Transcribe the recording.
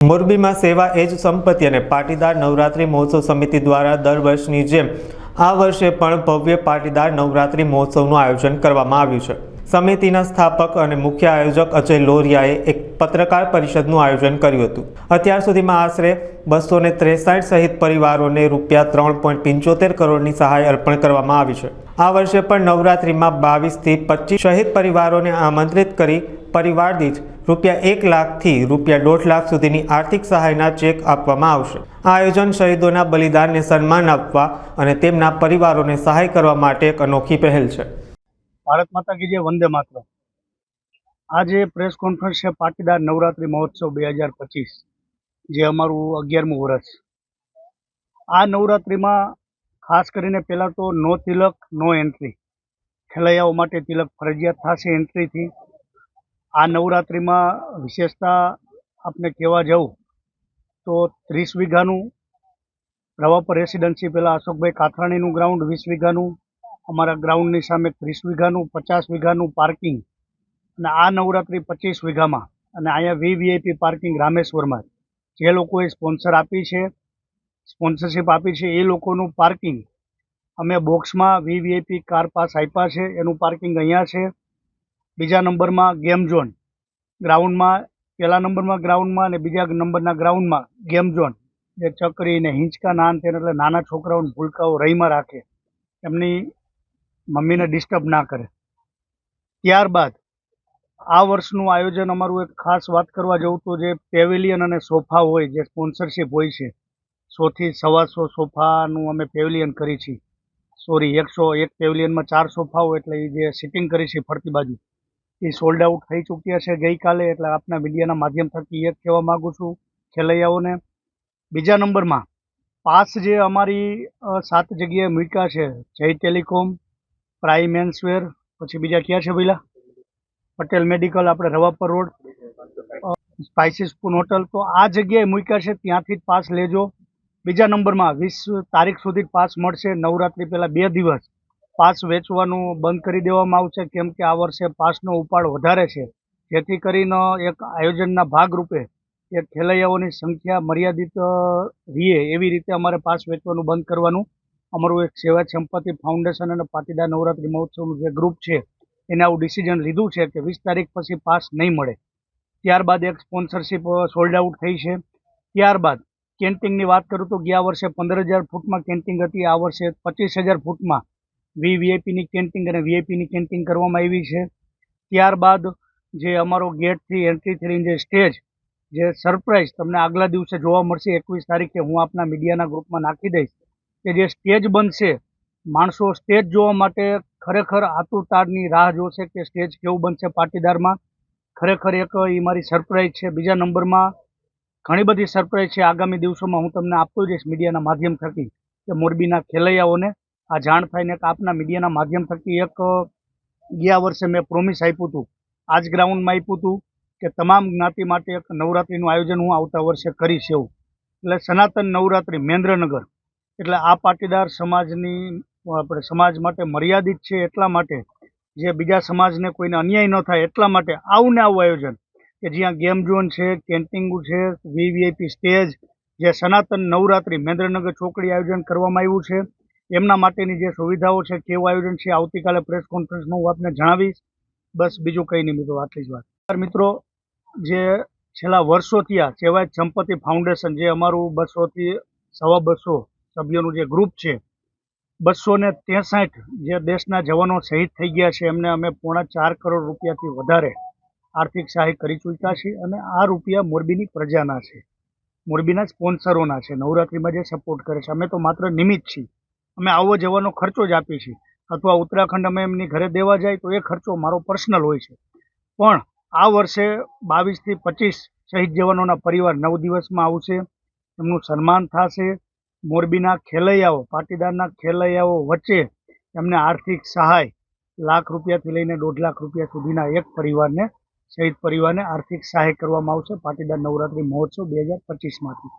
મોરબીમાં સેવા એ જ સંપત્તિ અને પાટીદાર નવરાત્રિ મહોત્સવ સમિતિ દ્વારા દર વર્ષની જેમ આ વર્ષે પણ ભવ્ય પાટીદાર નવરાત્રિ મહોત્સવનું આયોજન કરવામાં આવ્યું છે. સમિતિના સ્થાપક અને મુખ્ય આયોજક અજય લોરિયાએ એક પત્રકાર પરિષદનું આયોજન કર્યું હતું. અત્યાર સુધીમાં આશરે બસો ને ત્રેસાઠ સહિત પરિવારોને રૂપિયા ત્રણ પોઈન્ટ પંચોતેર કરોડની સહાય અર્પણ કરવામાં આવી છે. આ વર્ષે પણ નવરાત્રિમાં બાવીસથી પચીસ શહીદ પરિવારોને આમંત્રિત કરી પરિવાર દીઠ રૂપિયા એક લાખથી રૂપિયા દોઢ લાખ સુધીની આર્થિક સહાયના ચેક આપવામાં આવશે. આ આયોજન શહીદોના બલિદાનને સન્માન આપવા અને તેમના પરિવારોને સહાય કરવા માટે એક અનોખી પહેલ છે. ભારત માતા કી જય વંદે માત્ર આજે પ્રેસ કોન્ફરન્સ છે પાટીદાર નવરાત્રિ મહોત્સવ બે હજાર પચીસ, જે અમારું અગિયારમું વર્ષ આ નવરાત્રિમાં ખાસ કરીને પહેલાં તો નો તિલક, નો એન્ટ્રી. ખેલૈયાઓ માટે તિલક ફરજિયાત થશે એન્ટ્રીથી. આ નવરાત્રિમાં વિશેષતા આપને કહેવા જાઉં તો ત્રીસ વીઘાનું રવાપર રેસિડન્સી પહેલાં અશોકભાઈ કાથરાણીનું ગ્રાઉન્ડ, વીસ વીઘાનું, અમારા ગ્રાઉન્ડની સામે ત્રીસ વીઘાનું, પચાસ વીઘાનું પાર્કિંગ અને આ નવરાત્રિ પચીસ વીઘામાં અને અહીંયા વીવીઆઈપી પાર્કિંગ રામેશ્વરમાં. જે લોકોએ સ્પોન્સર આપી છે, સ્પોન્સરશિપ આપી છે, એ લોકોનું પાર્કિંગ અમે બોક્સમાં વીવીઆઈપી કાર પાસ આપ્યા છે, એનું પાર્કિંગ અહીંયા છે. બીજા નંબરમાં ગેમ ઝોન. ગ્રાઉન્ડમાં પહેલા નંબરમાં ગ્રાઉન્ડમાં અને બીજા નંબરના ગ્રાઉન્ડમાં ગેમ ઝોન. જે ચકરી ને હિંચકા નાન તેને એટલે નાના છોકરાઓને ભૂલકાઓ રહીમાં રાખે. એમની મમ્મીને ડિસ્ટર્બ ના કરે. ત્યારબાદ, આ વર્ષનું આયોજન અમારું એક ખાસ વાત કરવા જવું તો જે પેવેલિયન અને સોફા હોય, જે સ્પોન્સરશિપ હોય છે. સોથી સવાસો સોફાનું અમે પેવેલિયન કરી છીએ. સોરી એકસો એક પેવેલિયનમાં ચાર સોફા હોય એટલે એ જે સિટિંગ કરી છે ફરતી બાજુ. એ સોલ્ડ આઉટ થઈ ચૂક્યા છે ગઈકાલે, એટલે આપના મીડિયાના માધ્યમ થકી એક કહેવા માગું છું ખેલૈયાઓને. બીજા નંબરમાં, પાસ જે અમારી સાત જગ્યાએ મૂક્યા છે, જય ટેલિકોમ, પ્રાઇમ એન્સવેર પછી બીજા ક્યાં છે ભાઈલા? પટેલ મેડિકલ, આપણે Ravapar road spicy spoon hotel. તો આ જગ્યાએ મૂક્યા છે, ત્યાંથી જ પાસ લેજો. બીજા નંબરમાં, વીસ તારીખ સુધી પાસ મળશે, નવરાત્રિ પહેલાં બે દિવસ. પાસ વેચવાનું બંધ કરી દેવામાં આવશે, કેમ કે આ વર્ષે પાસનો ઉપાડ વધારે છે. જેથી કરીને એક આયોજનના ભાગરૂપે એક ખેલૈયાઓની સંખ્યા મર્યાદિત રહીએ એવી રીતે અમારે પાસ વેચવાનું બંધ કરવાનું. અમારું એક સેવા સંપત્તિ ફાઉન્ડેશન અને પાટીદાર નવરાત્રિ મહોત્સવનું જે ગ્રુપ છે, એને આવું ડિસિઝન લીધું છે કે વીસ તારીખ પછી પાસ નહીં મળે. ત્યારબાદ એક સ્પોન્સરશિપ સોલ્ડ આઉટ થઈ છે. ત્યારબાદ કેન્ટિંગની વાત કરું તો ગયા વર્ષે પંદર હજાર ફૂટમાં કેન્ટિંગ હતી, આ વર્ષે પચીસ હજાર ફૂટમાં વી વીઆઈપીની કેન્ટિંગ અને વીઆઈપીની કેન્ટિંગ કરવામાં આવી છે. ત્યારબાદ જે અમારો ગેટથી એન્ટ્રી થઈને જે સ્ટેજ જે સરપ્રાઈઝ તમને આગલા દિવસે જોવા મળશે, એકવીસ તારીખે હું આપના મીડિયાના ગ્રુપમાં નાખી દઈશ કે જે સ્ટેજ બનશે, માણસો સ્ટેજ જોવા માટે ખરેખર આતુરતાની રાહ જોશે કે સ્ટેજ કેવું બનશે પાટીદારમાં. ખરેખર એક એ મારી સરપ્રાઈઝ છે. બીજા નંબરમાં ઘણી બધી સરપ્રાઈઝ છે. આગામી દિવસોમાં હું તમને આપતો જઈશ મીડિયાના માધ્યમ થકી કે મોરબીના ખેલૈયાઓને. આ જાણ થાય ને એક આપના મીડિયાના માધ્યમ થકી એક ગયા વર્ષે મેં પ્રોમિસ આપ્યું હતું. આ જ ગ્રાઉન્ડમાં આપ્યું હતું કે તમામ જ્ઞાતિ માટે એક નવરાત્રિનું આયોજન હું આવતા વર્ષે કરીશ એવું. એટલે સનાતન નવરાત્રિ મેન્દ્રનગર. એટલે આ પાટીદાર સમાજની આપણે સમાજ માટે મર્યાદિત છે એટલા માટે જે બીજા સમાજને કોઈને અન્યાય ન થાય એટલા માટે આવું ને આવું આયોજન. કે જ્યાં ગેમ ઝોન છે કેન્ટિંગ છે વીવીઆઈપી સ્ટેજ, જે સનાતન નવરાત્રિ મેન્દ્રનગર ચોકડી આયોજન કરવામાં આવ્યું છે. એમના માટેની જે સુવિધાઓ છે, કેવું આયોજન છે, આવતીકાલે પ્રેસ કોન્ફરન્સમાં હું આપને જણાવીશ. બસ બીજું કંઈ નહીં, મિત્રો, આટલી જ વાત. મિત્રો. જે છેલ્લા વર્ષોથી આ કહેવાય સંપત્તિ ફાઉન્ડેશન જે અમારું બસોથી સવા બસો સભ્યોનું જે ગ્રુપ છે, બસો ને ત્રેસઠ જે દેશના જવાનો શહીદ થઈ ગયા છે, એમને અમે પોણા ચાર કરોડ રૂપિયાથી વધારે આર્થિક સહાય કરી ચૂક્યા છીએ અને આ રૂપિયા મોરબીની પ્રજાના છે. મોરબીના સ્પોન્સરોના છે. નવરાત્રિમાં જે સપોર્ટ કરે છે. અમે તો માત્ર નિમિત્ત છીએ. અમે આવો જવાનો ખર્ચો જ આપીએ છીએ. અથવા ઉત્તરાખંડ અમે એમની ઘરે દેવા જાય તો એ ખર્ચો મારો પર્સનલ હોય છે. પણ આ વર્ષે બાવીસથી પચીસ શહીદ જવાનોના પરિવાર નવ દિવસમાં આવશે. એમનું સન્માન થશે. મોરબીના ખેલૈયાઓ, પાટીદારના ખેલૈયાઓ વચ્ચે એમને આર્થિક સહાય લાખ રૂપિયાથી લઈને દોઢ લાખ રૂપિયા સુધીના એક પરિવારને, શહીદ પરિવારને આર્થિક સહાય કરવામાં આવશે. પાટીદાર નવરાત્રિ મહોત્સવ બે હજાર પચીસમાંથી.